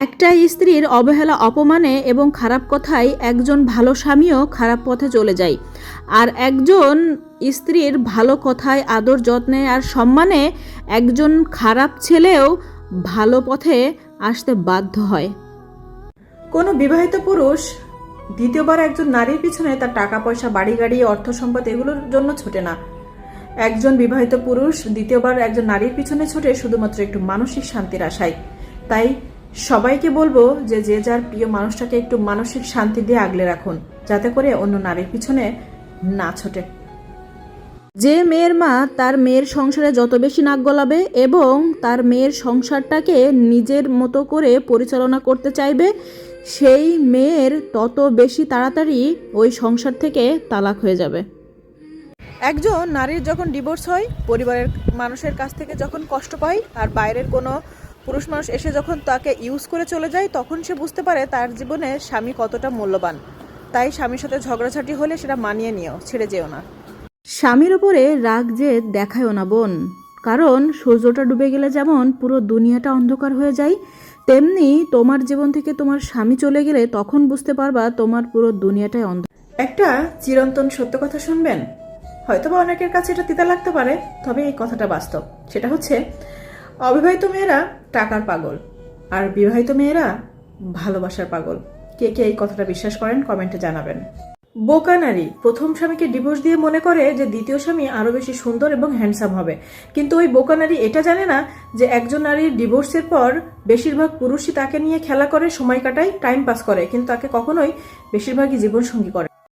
একটা স্ত্রীর অবহেলা, অপমানে এবং খারাপ কথায় একজন ভালো স্বামীও খারাপ পথে চলে যায়। আর একজন স্ত্রীর ভালো কথায় আদর যত্নে আর সম্মানে একজন খারাপ ছেলেও ভালো পথে আসতে বাধ্য হয়। কোনো বিবাহিত পুরুষ দ্বিতীয়বার একজন নারীর পিছনে তার টাকা, পয়সা, বাড়ি, গাড়ি, অর্থ সম্পদ এগুলোর জন্য ছোটে না। একজন বিবাহিত পুরুষ দ্বিতীয়বার একজন নারীর পিছনে ছোটে শুধুমাত্র একটু মানসিক শান্তির আশায়। তাই সবাইকে বলব যে যে যার প্রিয় মানুষটাকে একটু মানসিক শান্তি দিয়ে আগলে রাখুন, যাতে করে অন্য নারীর পিছনে না ছোটে। যে মেয়ের মা তার মেয়ের সংসারে যত বেশি নাক গলাবে এবং তার মেয়ের সংসারটাকে নিজের মতো করে পরিচালনা করতে চাইবে, সেই মেয়ের তত বেশি তাড়াতাড়ি ওই সংসার থেকে তালাক হয়ে যাবে। একজন নারীর যখন ডিভোর্স হয়, পরিবারের মানুষের কাছ থেকে যখন কষ্ট পায়, আর বাইরের কোনো পুরুষ মানুষ এসে যখন তাকে ইউজ করে চলে যায় তখন সে বুঝতে পারে তার জীবনে স্বামী কতটা মূল্যবান। তাই স্বামীর সাথে ঝগড়াঝাটি হলে সেটা মানিয়ে নিও ছেড়ে যেও না। স্বামীর ওপরে রাগ যে দেখায়ও না বোন। কারণ সূর্যটা ডুবে গেলে যেমন পুরো দুনিয়াটা অন্ধকার হয়ে যায় তেমনি তোমার জীবন থেকে তোমার স্বামী চলে গেলে তখন বুঝতে পারবা তোমার পুরো দুনিয়াটাই অন্ধ একটা চিরন্তন সত্য কথা শুনবেন? হয়তোবা অনেকের কাছে এটা তিতা লাগতে পারে তবে এই কথাটা বাস্তব। সেটা হচ্ছে অবিবাহিত মেয়েরা টাকার পাগল, আর বিবাহিত মেয়েরা ভালোবাসার পাগল। কে কে এই কথাটা বিশ্বাস করেন কমেন্টে জানাবেন। বোকা নারী, প্রথম স্বামীকে ডিভোর্স দিয়ে মনে করে যে দ্বিতীয় স্বামী আরও বেশি সুন্দর এবং হ্যান্ডসাম হবে। কিন্তু ওই বোকা নারী এটা জানে না যে একজন নারীর ডিভোর্সের পর বেশিরভাগ পুরুষই তাকে নিয়ে খেলা করে, সময় কাটায় টাইম পাস করে। কিন্তু তাকে কখনোই বেশিরভাগই জীবনসঙ্গী করে।